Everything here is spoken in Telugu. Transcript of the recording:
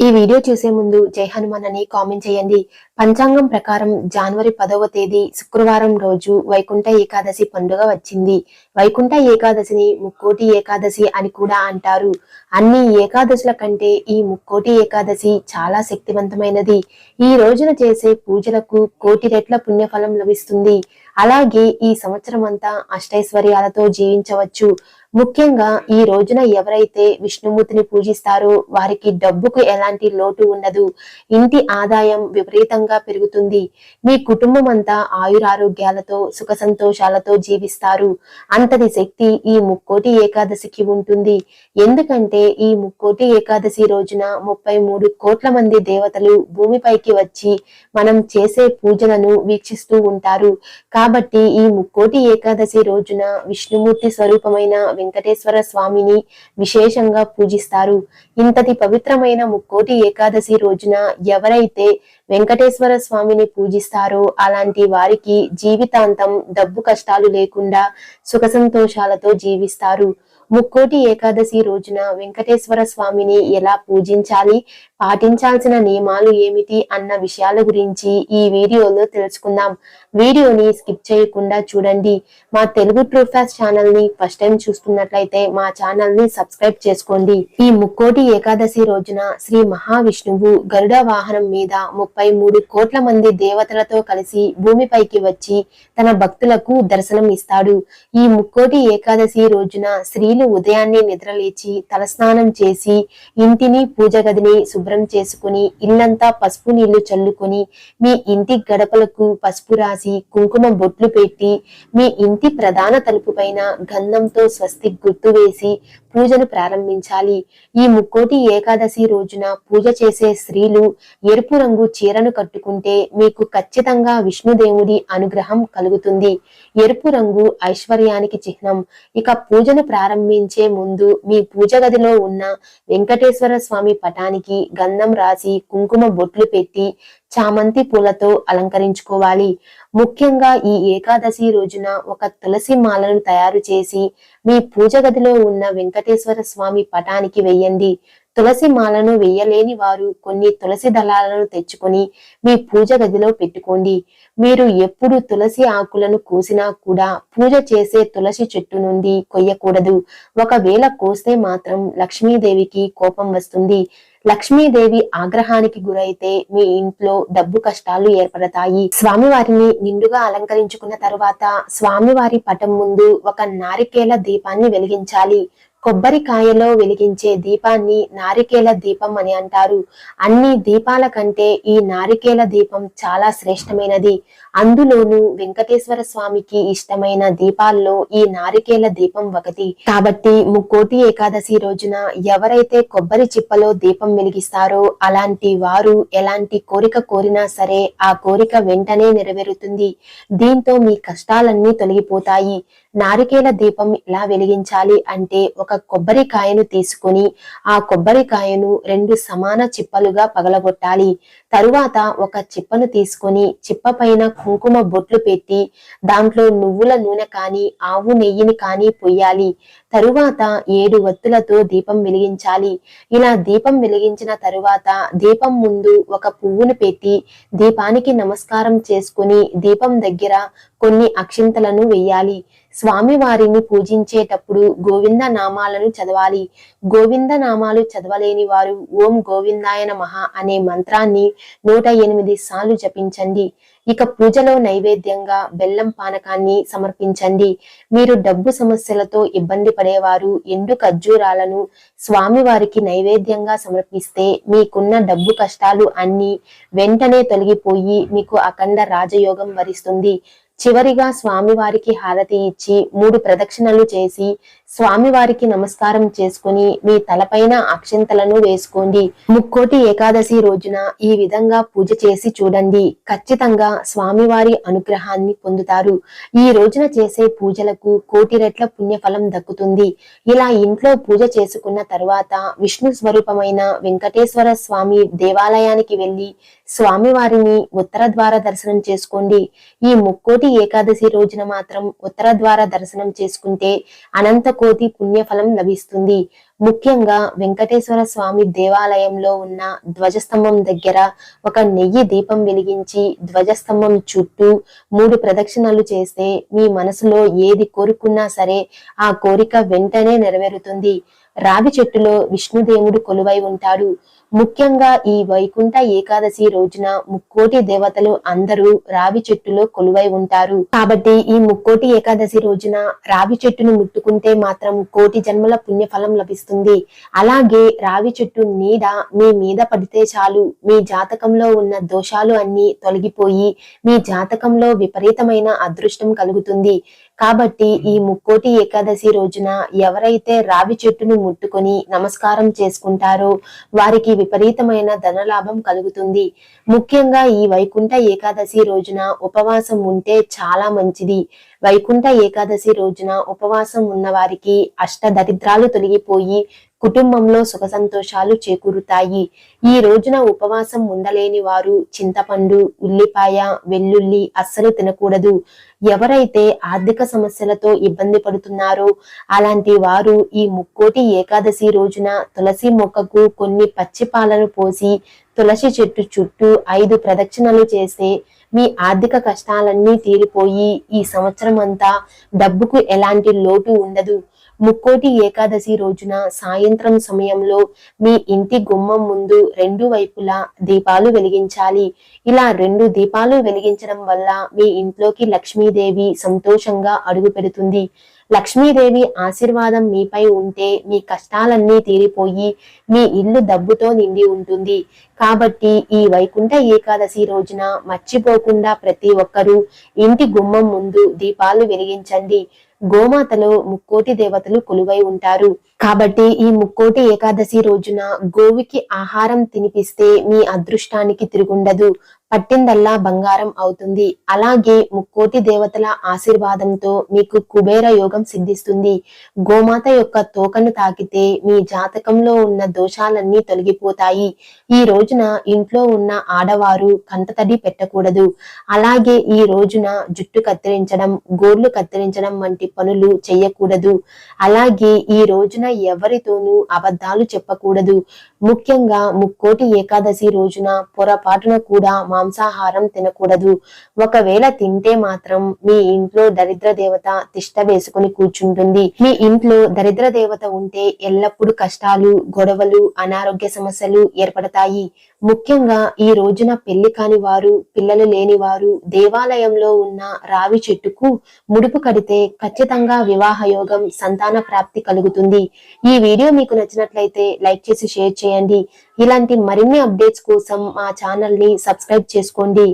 ఈ వీడియో చూసే ముందు జై హనుమాన్ అని కామెంట్ చేయండి. పంచాంగం ప్రకారం జనవరి పదవ తేదీ శుక్రవారం రోజు వైకుంఠ ఏకాదశి పండుగ వచ్చింది. వైకుంఠ ఏకాదశిని ముక్కోటి ఏకాదశి అని కూడా అంటారు. అన్ని ఏకాదశుల కంటే ఈ ముక్కోటి ఏకాదశి చాలా శక్తివంతమైనది. ఈ రోజున చేసే పూజలకు కోటి రెట్ల పుణ్యఫలం లభిస్తుంది. అలాగే ఈ సంవత్సరం అంతా అష్టైశ్వర్యాలతో జీవించవచ్చు. ముఖ్యంగా ఈ రోజున ఎవరైతే విష్ణుమూర్తిని పూజిస్తారో వారికి డబ్బుకు ఎలాంటి లోటు ఉండదు. ఇంటి ఆదాయం విపరీతంగా పెరుగుతుంది. మీ కుటుంబం అంతా ఆయురారోగ్యాలతో సుఖ సంతోషాలతో జీవిస్తారు. అంతటి శక్తి ఈ ముక్కోటి ఏకాదశికి ఉంటుంది. ఎందుకంటే ఈ ముక్కోటి ఏకాదశి రోజున ముప్పై మూడు కోట్ల మంది దేవతలు భూమిపైకి వచ్చి మనం చేసే పూజలను వీక్షిస్తూ ఉంటారు. కాబట్టి ఈ ముక్కోటి ఏకాదశి రోజున విష్ణుమూర్తి స్వరూపమైన వెంకటేశ్వర స్వామిని విశేషంగా పూజిస్తారు. ఇంతటి పవిత్రమైన ముక్కోటి ఏకాదశి రోజున ఎవరైతే వెంకటేశ్వర స్వామిని పూజిస్తారో అలాంటి వారికి జీవితాంతం డబ్బు కష్టాలు లేకుండా సుఖ సంతోషాలతో జీవిస్తారు. ముక్కోటి ఏకాదశి రోజున వెంకటేశ్వర స్వామిని ఎలా పూజించాలి? పాటించాల్సిన నియమాలు ఏమిటి? అన్న విషయాల గురించి ఈ వీడియోలో తెలుసుకుందాం. వీడియోని స్కిప్ చేయకుండా చూడండి. మా తెలుగు ట్రూఫాస్ ఛానల్ని ఫస్ట్ టైం చూస్తున్నట్లయితే మా ఛానల్ని సబ్స్క్రైబ్ చేసుకోండి. ఈ ముక్కోటి ఏకాదశి రోజున శ్రీ మహావిష్ణువు గరుడ వాహనం మీద ముప్పై మూడు కోట్ల మంది దేవతలతో కలిసి భూమిపైకి వచ్చి తన భక్తులకు దర్శనం ఇస్తాడు ఈ ముక్కోటి ఏకాదశి రోజున శ్రీ స్త్రీలు ఉదయాన్నే నిద్రలేచి తలస్నానం చేసి ఇంటిని పూజ గదిని శుభ్రం చేసుకుని ఇల్లంతా పసుపు నీళ్ళు చల్లుకొని మీ ఇంటి గడపలకు పసుపు రాసి కుంకుమ బొట్లు పెట్టి మీ ఇంటి ప్రధాన తలుపు పైన గంధంతో స్వస్తి గుర్తు వేసి పూజను ప్రారంభించాలి. ఈ ముక్కోటి ఏకాదశి రోజున పూజ చేసే స్త్రీలు ఎరుపు రంగు చీరను కట్టుకుంటే మీకు ఖచ్చితంగా విష్ణుదేవుడి అనుగ్రహం కలుగుతుంది. ఎరుపు రంగు ఐశ్వర్యానికి చిహ్నం. ఇక పూజను ప్రారంభించే ముందు మీ పూజ గదిలో ఉన్న వెంకటేశ్వర స్వామి పటానికి గంధం రాసి కుంకుమ బొట్లు పెట్టి చామంతి పూలతో అలంకరించుకోవాలి. ముఖ్యంగా ఈ ఏకాదశి రోజున ఒక తులసి మాలను తయారు చేసి మీ పూజ గదిలో ఉన్న వెంకటేశ్వర స్వామి పటానికి వెయ్యండి తులసి మాలను వేయలేని వారు కొన్ని తులసి దళాలను తెచ్చుకొని మీ పూజ గదిలో పెట్టుకోండి. మీరు ఎప్పుడు తులసి ఆకులను కోసినా కూడా పూజ చేసే తులసి చెట్టు నుండి కొయ్యకూడదు. ఒకవేళ కోస్తే మాత్రం లక్ష్మీదేవికి కోపం వస్తుంది. లక్ష్మీదేవి ఆగ్రహానికి గురైతే మీ ఇంట్లో డబ్బు కష్టాలు ఏర్పడతాయి. స్వామివారిని నిండుగా అలంకరించుకున్న తరువాత స్వామివారి పటం ముందు ఒక నారికేల దీపాన్ని వెలిగించాలి. కొబ్బరికాయలో వెలిగించే దీపాన్ని నారికేల దీపం అని అంటారు. అన్ని దీపాల కంటే ఈ నారికేల దీపం చాలా శ్రేష్టమైనది. అందులోనూ వెంకటేశ్వర స్వామికి ఇష్టమైన దీపాల్లో ఈ నారికేల దీపం ఒకటి. కాబట్టి ముక్కోటి ఏకాదశి రోజున ఎవరైతే కొబ్బరి చిప్పలో దీపం వెలిగిస్తారో అలాంటి వారు ఎలాంటి కోరిక కోరినా సరే ఆ కోరిక వెంటనే నెరవేరుతుంది. దీంతో మీ కష్టాలన్నీ తొలగిపోతాయి. నారికేల దీపం ఎలా వెలిగించాలి అంటే ఒక కొబ్బరికాయను తీసుకుని ఆ కొబ్బరికాయను రెండు సమాన చిప్పలుగా పగలగొట్టాలి. తరువాత ఒక చిప్పను తీసుకొని చిప్ప పైన కుంకుమ బొట్లు పెట్టి దాంట్లో నువ్వుల నూనె కాని ఆవు నెయ్యిని కాని పొయ్యాలి. తరువాత ఏడు వత్తులతో దీపం వెలిగించాలి. ఇలా దీపం వెలిగించిన తరువాత దీపం ముందు ఒక పువ్వును పెట్టి దీపానికి నమస్కారం చేసుకుని దీపం దగ్గర కొన్ని అక్షింతలను వెయ్యాలి. స్వామి వారిని పూజించేటప్పుడు గోవింద నామాలను చదవాలి. గోవింద నామాలు చదవలేని వారు ఓం గోవిందాయ నమః అనే మంత్రాన్ని నూట ఎనిమిది సార్లు జపించండి. ఇక పూజలో నైవేద్యంగా బెల్లం పానకాన్ని సమర్పించండి. మీరు డబ్బు సమస్యలతో ఇబ్బంది పడేవారు ఎండు ఖర్జూరాలను స్వామివారికి నైవేద్యంగా సమర్పిస్తే మీకున్న డబ్బు కష్టాలు అన్ని వెంటనే తొలగిపోయి మీకు అఖండ రాజయోగం వరిస్తుంది. చివరిగా స్వామివారికి హారతి ఇచ్చి మూడు ప్రదక్షిణలు చేసి స్వామివారికి నమస్కారం చేసుకుని మీ తలపైన అక్షంతలను వేసుకోండి. ముక్కోటి ఏకాదశి రోజున ఈ విధంగా పూజ చేసి చూడండి. ఖచ్చితంగా స్వామివారి అనుగ్రహాన్ని పొందుతారు. ఈ రోజున చేసే పూజలకు కోటి రెట్ల పుణ్యఫలం దక్కుతుంది. ఇలా ఇంట్లో పూజ చేసుకున్న తరువాత విష్ణు స్వరూపమైన వెంకటేశ్వర స్వామి దేవాలయానికి వెళ్ళి స్వామివారిని ఉత్తర ద్వార దర్శనం చేసుకోండి. ఈ ముక్కోటి ఏకాదశి రోజున మాత్రం ఉత్తర ద్వార దర్శనం చేసుకుంటే అనంత శతకోటి పుణ్యఫలం లభిస్తుంది. ముఖ్యంగా వెంకటేశ్వర స్వామి దేవాలయంలో ఉన్న ధ్వజస్తంభం దగ్గర ఒక నెయ్యి దీపం వెలిగించి ధ్వజస్తంభం చుట్టూ మూడు ప్రదక్షిణలు చేస్తే మీ మనసులో ఏది కోరుకున్నా సరే ఆ కోరిక వెంటనే నెరవేరుతుంది. రావి చెట్టులో విష్ణుదేవుడు కొలువై ఉంటాడు. ముఖ్యంగా ఈ వైకుంఠ ఏకాదశి రోజున ముక్కోటి దేవతలు అందరూ రావి చెట్టులో కొలువై ఉంటారు. కాబట్టి ఈ ముక్కోటి ఏకాదశి రోజున రావి చెట్టును ముట్టుకుంటే మాత్రం కోటి జన్మల పుణ్యఫలం లభిస్తుంది. అలాగే రావి చెట్టు నీడ మీ మీద పడితే చాలు. మీ జాతకంలో ఉన్న దోషాలు అన్ని తొలగిపోయి మీ జాతకంలో విపరీతమైన అదృష్టం కలుగుతుంది. కాబట్టి ఈ ముక్కోటి ఏకాదశి రోజున ఎవరైతే రావి చెట్టును ముట్టుకొని నమస్కారం చేసుకుంటారో వారికి విపరీతమైన ధనలాభం కలుగుతుంది. ముఖ్యంగా ఈ వైకుంఠ ఏకాదశి రోజున ఉపవాసం ఉంటే చాలా మంచిది. వైకుంఠ ఏకాదశి రోజున ఉపవాసం ఉన్న వారికి అష్ట దరిద్రాలు తొలగిపోయి కుటుంబంలో సుఖ సంతోషాలు చేకూరుతాయి. ఈ రోజున ఉపవాసం ఉండలేని వారు చింతపండు ఉల్లిపాయ వెల్లుల్లి అస్సలు తినకూడదు. ఎవరైతే ఆర్థిక సమస్యలతో ఇబ్బంది పడుతున్నారో అలాంటి వారు ఈ ముక్కోటి ఏకాదశి రోజున తులసి మొక్కకు కొన్ని పచ్చి పాలను పోసి తులసి చెట్టు చుట్టూ ఐదు ప్రదక్షిణలు చేస్తే మీ ఆర్థిక కష్టాలన్నీ తీరిపోయి ఈ సంవత్సరం అంతా డబ్బుకు ఎలాంటి లోటు ఉండదు. ముక్కోటి ఏకాదశి రోజున సాయంత్రం సమయంలో మీ ఇంటి గుమ్మం ముందు రెండు వైపులా దీపాలు వెలిగించాలి. ఇలా రెండు దీపాలు వెలిగించడం వల్ల మీ ఇంట్లోకి లక్ష్మీదేవి సంతోషంగా అడుగు పెడుతుంది. లక్ష్మీదేవి ఆశీర్వాదం మీపై ఉంటే మీ కష్టాలన్నీ తీరిపోయి మీ ఇల్లు డబ్బుతో నిండి ఉంటుంది. కాబట్టి ఈ వైకుంఠ ఏకాదశి రోజున మర్చిపోకుండా ప్రతి ఒక్కరూ ఇంటి గుమ్మం ముందు దీపాలు వెలిగించండి. గోమాతలో ముక్కోటి దేవతలు కొలువై ఉంటారు. కాబట్టి ఈ ముక్కోటి ఏకాదశి రోజున గోవికి ఆహారం తినిపిస్తే మీ అదృష్టానికి తిరుగుండదు. పట్టిందల్లా బంగారం అవుతుంది. అలాగే ముక్కోటి దేవతల ఆశీర్వాదంతో మీకు కుబేర యోగం సిద్ధిస్తుంది. గోమాత యొక్క తోకను తాకితే మీ జాతకంలో ఉన్న దోషాలన్నీ తొలగిపోతాయి. ఈ రోజున ఇంట్లో ఉన్న ఆడవారు కంటతడి పెట్టకూడదు. అలాగే ఈ రోజున జుట్టు కత్తిరించడం గోర్లు కత్తిరించడం వంటి పనులు చేయకూడదు అలాగే ఈ రోజున రోజున ఎవరితోనూ అబద్ధాలు చెప్పకూడదు. ముఖ్యంగా ముక్కోటి ఏకాదశి రోజున పొరపాటున కూడా మాంసాహారం తినకూడదు. ఒకవేళ తింటే మాత్రం మీ ఇంట్లో దరిద్ర దేవత తిష్ట వేసుకుని కూర్చుంటుంది. మీ ఇంట్లో దరిద్ర దేవత ఉంటే ఎల్లప్పుడూ కష్టాలు గొడవలు అనారోగ్య సమస్యలు ఏర్పడతాయి. ముఖ్యంగా ఈ రోజున పెళ్ళి కాని వారు పిల్లలు లేని వారు దేవాలయంలో ఉన్న రావి చెట్టుకు ముడుపు కడితే ఖచ్చితంగా వివాహ యోగం సంతాన ప్రాప్తి కలుగుతుంది. ఈ వీడియో మీకు నచ్చినట్లయితే లైక్ చేసి షేర్ చేయండి. ఇలాంటి మరిన్ని అప్డేట్స్ కోసం మా ఛానల్ని సబ్స్క్రైబ్ చేసుకోండి.